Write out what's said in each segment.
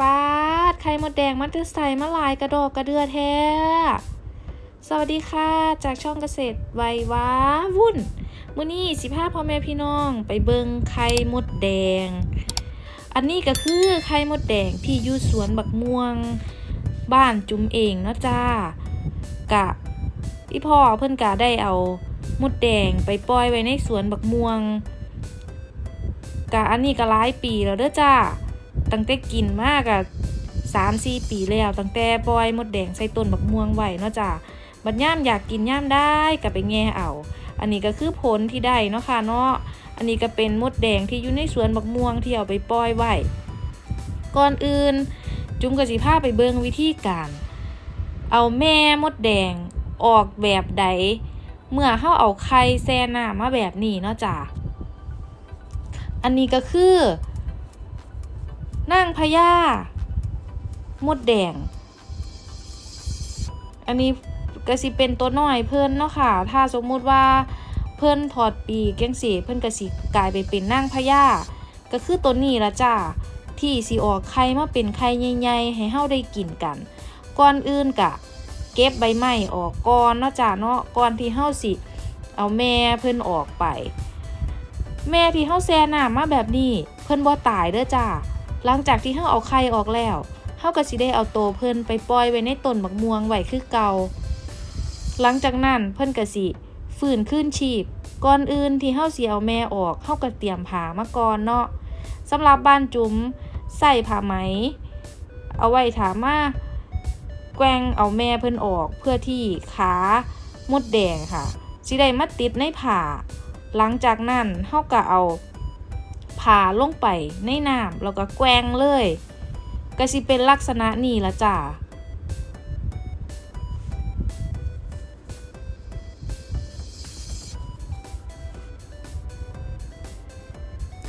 ปาดไข่มดแดงมันจะใส่มาลายกระดอกกระเดือแท้ สวัสดีค่ะ จากช่องเกษตรไวว้าวุ่นมื้อนี้สิพาพ่อแม่พี่น้องไปเบิงไข่มดแดง อันนี้ก็คือไข่มดแดงที่อยู่สวนบักม่วง บ้านจุ๋มเองเนาะจ้ากะอีพ่อเพิ่นกะได้เอามดแดงไปปล่อยไว้ในสวนบักม่วงกะอันนี้ก็หลายปีแล้วเด้อจ้า ตั้งแต่กินมากอะสามสี่ปีแล้วตั้งแต่ปล่อยมดแดงใส่ต้นบักม่วงไว้เนาะจ้าบัดย่ามอยากกินย่ามได้ก็ไปแง่เอา อันนี้ก็คือผลที่ได้เนาะค่ะเนาะ อันนี้ก็เป็นมดแดงที่อยู่ในสวนบักม่วงที่เอาไปปล่อยไว้ ก่อนอื่น จุ้มก็สิพาไปเบิ่งวิธีการ เอาแม่มดแดงออกแบบใด เมื่อเฮาเอาไข่แซ่น้ำมาแบบนี้เนาะจ้าอันนี้ก็คือ นั่งพญามดแดง อันนี้ก็สิเป็นตัวน้อยเพิ่นเนาะค่ะ ถ้าสมมุติว่าเพิ่นถอดปีกจังซี่เพิ่นก็สิกลายไปเป็นนางพญาก็คือตัวนี้ละจ้าที่สิออกไข่มาเป็นไข่ใหญ่ๆให้เฮาได้กินกัน ก่อนอื่นกะ เก็บใบไม้ออกก่อนเนาะจ้าเนาะก่อนที่เฮาสิ เอาแม่เพิ่นออกไป แม่ที่เฮาแซ่น้ำมาแบบนี้ เพิ่นบ่ตายเด้อจ้า หลังจากที่เฮาเอาไข่ออกแล้วเฮาก็สิได้เอาโตเพิ่นไปปล่อยไว้ในต้นบักม่วงไว้คือเก่า หลังจากนั้นเพิ่นก็สิฟื้นขึ้นชีพ ก่อนอื่นที่เฮาสิเอาแม่ออกเฮาก็เตรียมผ้ามาก่อนเนาะสำหรับบ้านจุ๋มใส่ผ้าไหม เอาไว้ถามมาแกว่งเอาแม่เพิ่นออกเพื่อที่ขามดแดงค่ะสิได้มาติดในผ้าหลังจากนั้นเฮาก็เอา ผ่าลงไปในน้ำแล้วก็แกว่งเลยก็สิเป็นลักษณะนี้ละจ้า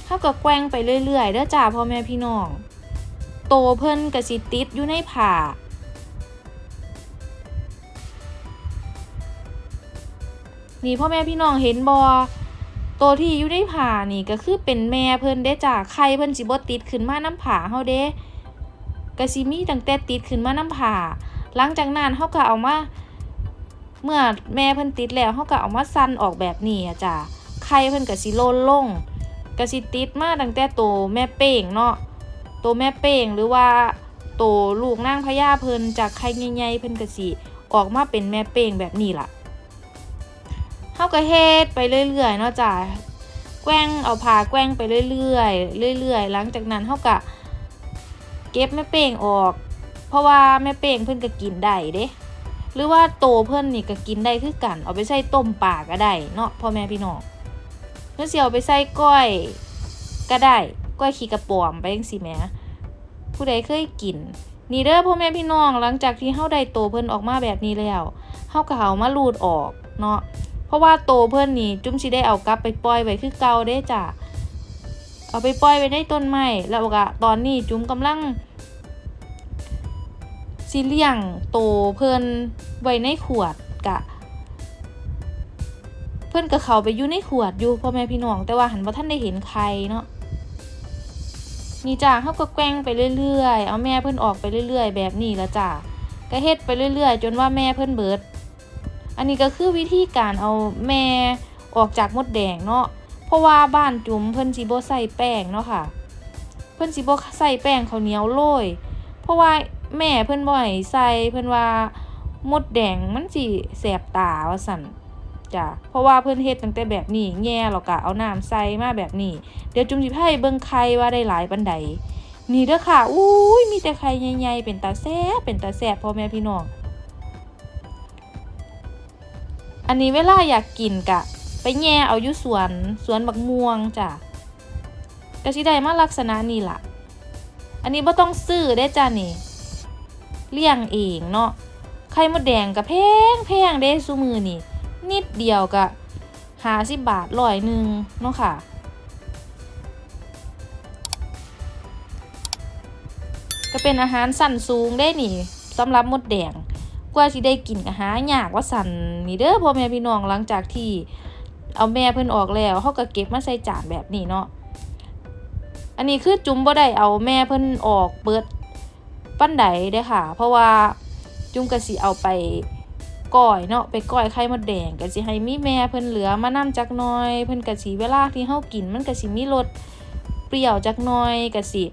เฮาก็แกว่งไปเรื่อยๆเด้อจ้าพ่อแม่พี่น้อง โตเพิ่นก็สิติดอยู่ในผ่านี่พ่อแม่พี่น้องเห็นบอ ตัวที่อยู่ในผ่านี่ก็คือเป็นแม่เพิ่นเด้จ้าไข่เพิ่นสิบ่ติดขึ้นมาน้ำผ่าเฮาเด้ก็สิมีตั้งแต่ติดขึ้นมาน้ำผ่าหลังจากนั้นเฮาก็เอามาเมื่อแม่เพิ่นติดแล้วเฮาก็เอามาสั่นออกแบบนี้อะจ้าไข่เพิ่นก็สิโลนลงก็สิติดมาตั้งแต่โตแม่เป้งเนาะโตแม่เป้งหรือว่าโตลูกนางพญาเพิ่นจากไข่ใหญ่ๆเพิ่นก็สิออกมาเป็นแม่เป้งแบบนี้ล่ะ เฮาก็เฮ็ดไปเรื่อยๆเนาะจ้ะแกว้งเอาผ้าแกว้งไปเรื่อยๆเรื่อยๆ หลังจากนั้นเฮาก็เก็บแม่เป้งออก เพราะว่าแม่เป้งเพิ่นก็กินได้เด้หรือว่าโตเพิ่นนี่ก็กินได้คือกัน เอาไปใส่ต้มปลาก็ได้เนาะพ่อแม่พี่น้องเพื่อสิเอาไปใส่ก้อยก็ได้ก้อยขี้กระป๋อมไปจังซี่แหมผู้ใดเคยกิน นี่เด้อพ่อแม่พี่น้องหลังจากที่เฮาได้โตเพิ่นออกมาแบบนี้แล้วเฮาก็เอามารูดออกเนาะ ราะว่าโตเพื่อนนี่จุ้มสิได้เอากลับไปปล่อยไว้คือเก่าได้จ้ะเอาไปปล่อยไว้ในต้นไม้แล้วก็ตอนนี้จุ้มกำลังสิเลี้ยงโตเพื่อนไว้ในขวดกะ เพื่อนก็เขาไปอยู่ในขวดอยู่พ่อแม่พี่น้องแต่ว่าหันว่าท่านได้เห็นใครเนาะนี่จ้าเขาก็แกล้งไปเรื่อยๆ เอาแม่เพื่อนออกไปเรื่อยๆ แบบนี้ละจ้าก็เฮ็ดไปเรื่อยๆ จนว่าแม่เพื่อนเบิด อันนี้ก็คือวิธีการเอาแม่ออกจากมดแดงเนาะ เพราะว่าบ้านจุ๋มเพิ่นสิบ่ใส่แป้งเนาะค่ะ เพิ่นสิบ่ใส่แป้งข้าวเหนียวโรย เพราะว่าแม่เพิ่นบ่ให้ใส่เพิ่นว่ามดแดงมันสิแสบตาว่าซั่นจ้ะ เพราะว่าเพิ่นเฮ็ดตั้งแต่แบบนี้แง่แล้วก็เอาน้ำใส่มาแบบนี้ เดี๋ยวจุ๋มสิพาไปเบิ่งไข่ว่าได้หลายปานใดนี่เด้อค่ะ อุ้ย มีแต่ไข่ใหญ่ๆ เป็นตาแซ่บเป็นตาแซ่บพ่อแม่พี่น้อง อันนี้เวลาอยากกินกะ ไปแย่เอาอยู่สวนสวนบักม่วงจ้ะกะสิได้มาลักษณะนี้ล่ะ อันนี้บ่ต้องซื้อได้จ้ะนี่ เลี้ยงเองเนาะ ไข่มดแดงกะแพงแพงเด้ซุมือนี่ นิดเดียวกะหาสิบบาทร้อยหนึ่งเนาะค่ะ ก็เป็นอาหารสั่นสูงได้นี่สำหรับมดแดง กว่าสิได้กินก็หายากว่าสั่นนี่เด้อพ่อแม่พี่น้องหลังจากที่เอาแม่เพิ่นออกแล้วเขาก็เก็บมาใส่จานแบบนี้เนาะอันนี้คือจุ๋มบ่ได้เอาแม่เพิ่นออกเปิดปั้นใดเด้ค่ะ เพราะว่าจุ้มก็สิเอาไปก้อยเนาะไปก้อยไข่มดแดงก็สิให้มีแม่เพิ่นเหลือมานํจักหน่อย เพิ่นก็สิเวลาที่เฮากินมันก็สิมีรสเปรี้ยวจักหน่อยก็สิ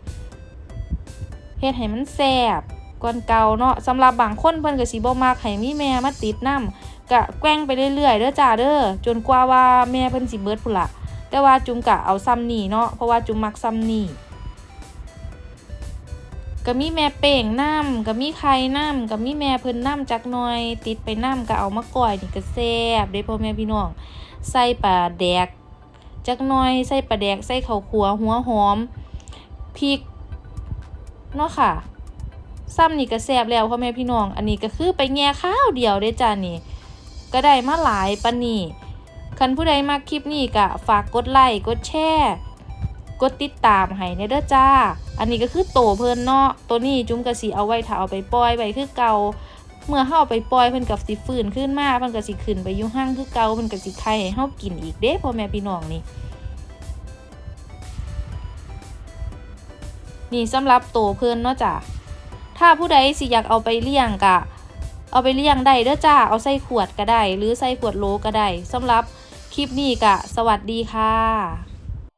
เฮ็ดให้มันแซ่บ กว่าเก่าเนาะสำหรับบางคนเพิ่นก็สิบ่มักให้มีแม่มาติดนํก็แกว่งไปเรื่อยๆเด้อจ้าเด้อจนกว่าว่าแม่เพิ่นสิเบิดพุ่นละแต่ว่าจุมกะเอาซ้ำนี่เนาะเพราะว่าจุมมักซ้ำนี่ก็มีแม่เป่งน้ำก็มีไข่น้ำก็มีแม่เพิ่นน้ำจักหน่อย ติดไปน้ำก็เอามาก่อยนี่ก็แซ่บเด้พ่อแม่พี่น้องใส่ปลาแดก จักหน่อยใส่ปลาแดกใส่ข้าวคั่วหัวหอมพริกเนาะค่ะ ซ้ำนี่ก็แซ่บแล้วพ่อแม่พี่น้อง อันนี้ก็คือไปแง่ข้าวเดียวเด้จ้านี่ ก็ได้มาหลายปานนี่คันผู้ใดมาคลิปนี้ก็ฝากกดไลค์กดแชร์กดติดตามให้ในเด้อจ้า อันนี้ก็คือโตเพิ่นเนาะ ตัวนี้จุ้มกะสิเอาไว้ถ้าเอาไปปล่อยไว้คือเก่า เมื่อเฮาเอาไปปล่อยเพิ่นก็สิฟื้นขึ้นมาเพิ่นก็สิขึ้นไปอยู่ห้างคือเก่าเพิ่นก็สิไข่ให้เฮากินอีกเด้พ่อแม่พี่น้องนี่นี่สำหรับโตเพิ่นเนาะจ้ะ ถ้าผู้ใดสิอยากเอาไปเลี้ยงกะ เอาไปเลี้ยงได้เด้อจ้า เอาใส่ขวดก็ได้ หรือใส่ขวดโลก็ได้สำหรับคลิปนี้กะ สวัสดีค่ะ